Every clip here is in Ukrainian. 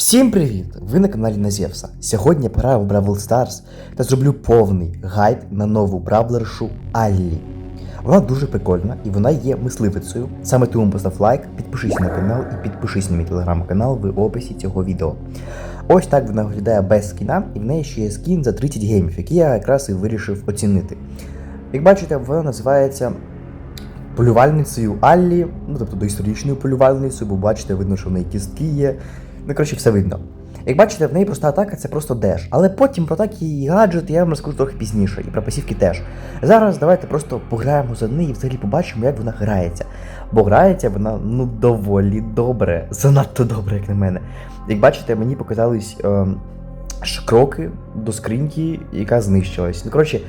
Всім привіт! Ви на каналі Назєвса. Сьогодні я пограю в Бравл Stars та зроблю повний гайд на нову бравлершу Аллі. Вона дуже прикольна і вона є мисливицею. Саме тому постав лайк, підпишись на канал і підпишись на мій телеграм-канал в описі цього відео. Ось так вона виглядає без скіна, і в неї ще є скін за 30 геймів, який я якраз і вирішив оцінити. Як бачите, вона називається полювальницею Аллі, ну тобто доісторичною полювальницею, бо бачите, видно, що в неї кістки є. Ну, коротше, все видно. Як бачите, в неї проста атака це просто деш. Але потім про атаки і гаджети я вам розкажу трохи пізніше, і про пасівки теж. Зараз давайте просто пограємо за неї і взагалі побачимо, як вона грається. Бо грається вона ну доволі добре, занадто добре, як на мене. Як бачите, мені показались е, кроки до скриньки, яка знищилась. Ну, коротше,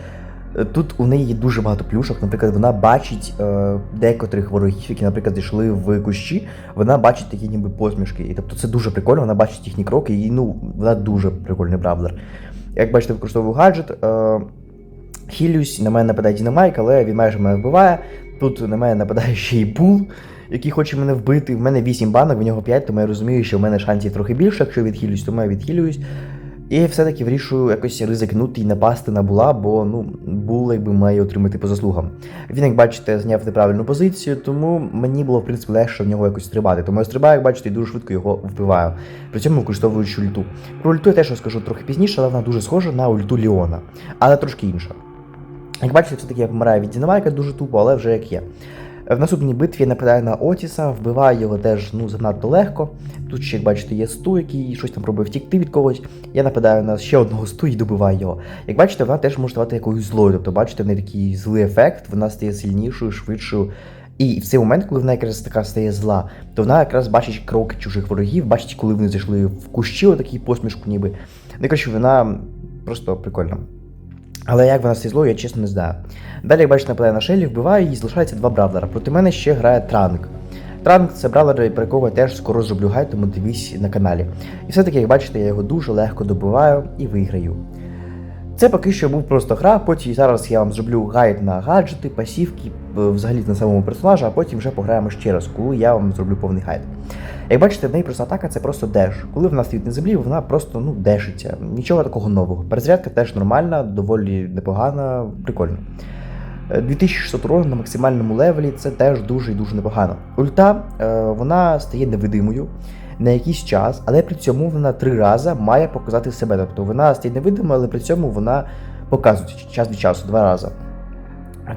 Тут у неї є дуже багато плюшок. Наприклад, вона бачить е, декотрих ворогів, які, наприклад, зайшли в кущі, вона бачить такі ніби посмішки. І тобто це дуже прикольно, вона бачить їхні кроки, і ну, вона дуже прикольний бравлер. Як бачите, використовую гаджет. Е, хілюсь, на мене нападає Дінамайк, але він майже мене вбиває. Тут на мене нападає ще й бул, який хоче мене вбити. В мене 8 банок, в нього 5, тому я розумію, що в мене шансів трохи більше, якщо відхилюсь, тому я відхилююсь. І все-таки вирішую якось ризикнути і напасти на була, бо ну, бул якби має отримати по заслугам. Він, як бачите, зняв неправильну позицію, тому мені було в принципі легше в нього якось стрибати. Тому я стрибаю, як бачите, і дуже швидко його вбиваю. При цьому використовуючи ульту. Про ульту я теж розкажу трохи пізніше, але вона дуже схожа на ульту Ліона, але трошки інша. Як бачите, все-таки я помираю від Дінамайка дуже тупо, але вже як є. В наступній битві я нападаю на Отіса, вбиваю його теж ну, занадто легко. Тут ще, як бачите, є сту, який щось там пробує втікти від когось. Я нападаю на ще одного сту і добиваю його. Як бачите, вона теж може ставати якоюсь злою. Тобто, бачите, в неї такий злий ефект, вона стає сильнішою, швидшою. І в цей момент, коли вона якраз така стає зла, то вона якраз бачить кроки чужих ворогів, бачить, коли вони зайшли в кущі, отакий посмішку, ніби. Ну, коротше, вона просто прикольна. Але як вона зло, я чесно не знаю. Далі, як бачите, нападає на Шелі, вбиває і залишається два бравлера. Проти мене ще грає Транк. Транк це бравлер, про якого я теж скоро зроблю гайд, тому дивись на каналі. І все-таки, як бачите, я його дуже легко добиваю і виграю. Це поки що був просто гра, потім зараз я вам зроблю гайд на гаджети, пасівки, взагалі на самому персонажа, а потім вже пограємо ще раз, коли я вам зроблю повний гайд. Як бачите, в неї просто атака це просто деш. Коли вона стоїть на землі, вона просто ну дешиться. Нічого такого нового. Перезарядка теж нормальна, доволі непогана, прикольно. Е, 2600 урону на максимальному левелі це теж дуже і дуже непогано. Ульта е, вона стає невидимою на якийсь час, але при цьому вона три рази має показати себе. Тобто вона стає невидимою, але при цьому вона показує час від часу, два рази.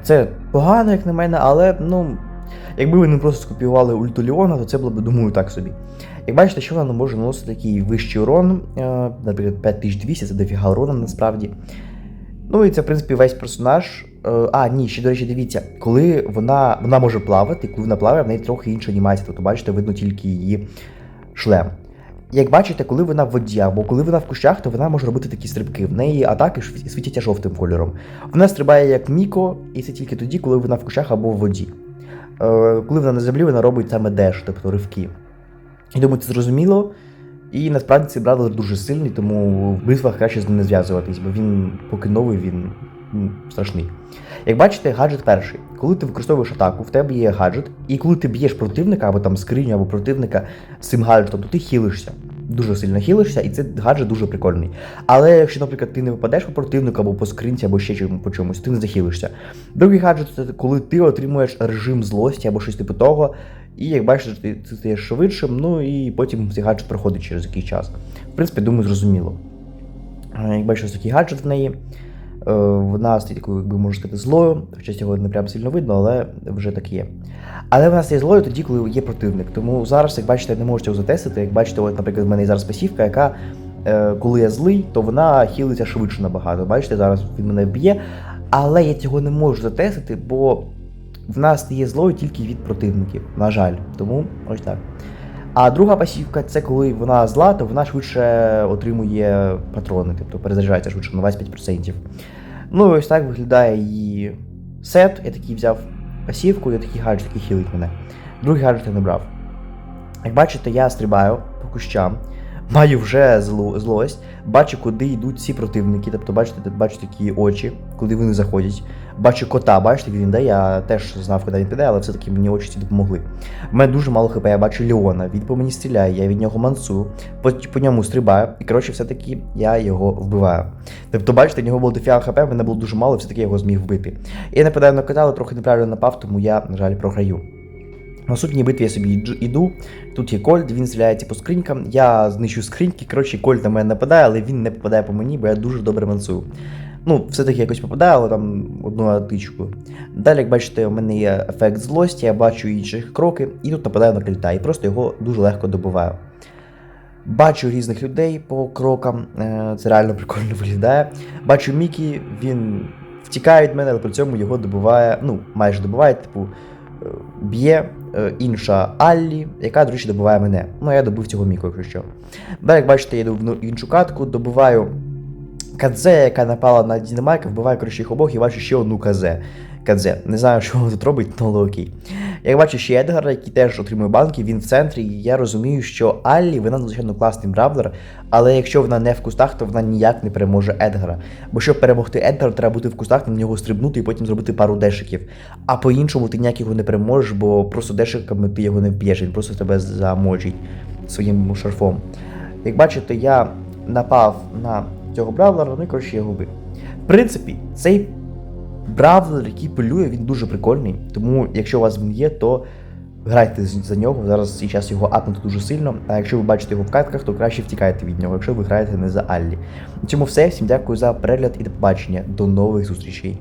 Це погано, як на мене, але ну. Якби ви не просто скопіювали ульту Ліона, то це було б, думаю, так собі. Як бачите, що вона може наносити такий вищий урон, е, наприклад, 5200, це дофіга урона насправді. Ну і це, в принципі, весь персонаж. Е, А, ні, ще, до речі, дивіться, коли вона вона може плавати, коли вона плаває, в неї трохи інша анімація, тобто, бачите, видно тільки її шлем. Як бачите, коли вона в воді або коли вона в кущах, то вона може робити такі стрибки. В неї атаки світяться жовтим кольором. Вона стрибає як Міко, і це тільки тоді, коли вона в кущах або в воді. Е, Коли вона на землі, вона робить саме деш, тобто ривки. І думаю, це зрозуміло. І насправді цей бравлер дуже сильний, тому в битвах краще з ним не зв'язуватись, бо він поки новий, він страшний. Як бачите, гаджет перший. Коли ти використовуєш атаку, в тебе є гаджет, і коли ти б'єш противника або там скриню, або противника з цим гаджетом, то ти хілишся. Дуже сильно хілишся, і цей гаджет дуже прикольний. Але якщо, наприклад, ти не випадеш по противнику або по скринці, або ще чому- по чомусь, ти не захилишся. Другий гаджет це коли ти отримуєш режим злості або щось типу того, і як бачиш, ти, ти стаєш швидшим, ну і потім цей гаджет проходить через якийсь час. В принципі, думаю, зрозуміло. Як бачиш, такий гаджет в неї. Е, Вона стає такою, якби можна сказати, злою, хоча цього не прям сильно видно, але вже так є. Але вона стає злою тоді, коли є противник. Тому зараз, як бачите, не можете його затестити. Як бачите, от, наприклад, в мене є зараз пасівка, яка, е, коли я злий, то вона хілиться швидше набагато. Бачите, зараз він мене б'є. Але я цього не можу затестити, бо в нас стає злою тільки від противників. На жаль. Тому ось так. А друга пасівка це коли вона зла, то вона швидше отримує патрони, тобто перезаряджається швидше на 25%. Ну і ось так виглядає її сет. Я такий взяв пасівку, я такий гаджет, який хілить мене. Другий гаджет я не брав. Як бачите, я стрибаю по кущам. Маю вже зло, злость, бачу, куди йдуть всі противники. Тобто, бачите, бачу такі очі, куди вони заходять. Бачу кота, бачите, він йде. Я теж знав, куди він піде, але все-таки мені очі ці допомогли. В мене дуже мало хп, я бачу Леона, він по мені стріляє, я від нього мансую, по, по ньому стрибаю, і коротше, все-таки я його вбиваю. Тобто, бачите, в нього було дофіга хп, в мене було дуже мало, все-таки я його зміг вбити. Я нападаю на кота, але трохи неправильно напав, тому я, на жаль, програю. На наступній битві я собі йду- Тут є Кольт, він стріляється по скринькам. Я знищу скриньки. Коротше, Кольт на мене нападає, але він не попадає по мені, бо я дуже добре мансую. Ну, все-таки якось попадає, але там одну тичку. Далі, як бачите, у мене є ефект злості, я бачу інших кроки, і тут нападаю на кольта, і просто його дуже легко добиваю. Бачу різних людей по крокам, е, це реально прикольно виглядає. Бачу Мікі, він втікає від мене, але при цьому його добиває, ну, майже добиває, типу, е, б'є інша Аллі, яка, до речі, добиває мене. Ну, я добив цього Міку, якщо що. Далі, як бачите, я йду в ну- іншу катку, добиваю Кадзе, яка напала на Дінамайка, вбиваю коротше їх обох і бачу ще одну Кадзе. Кадзе. Не знаю, що він тут робить, але окей. Як бачу ще Едгара, який теж отримує банки, він в центрі, і я розумію, що Аллі, вона надзвичайно класний бравлер, але якщо вона не в кустах, то вона ніяк не переможе Едгара. Бо щоб перемогти Едгара, треба бути в кустах, на нього стрибнути і потім зробити пару дешиків. А по-іншому ти ніяк його не переможеш, бо просто дешиками ти його не вб'єш, він просто тебе замочить своїм шарфом. Як бачите, я напав на цього бравлера, ну і коротше я вбив. В принципі, цей бравлер, який полює, він дуже прикольний. Тому, якщо у вас він є, то грайте за нього. Зараз цей час його апнути дуже сильно. А якщо ви бачите його в катках, то краще втікайте від нього, якщо ви граєте не за Аллі. На цьому все. Всім дякую за перегляд і до побачення. До нових зустрічей.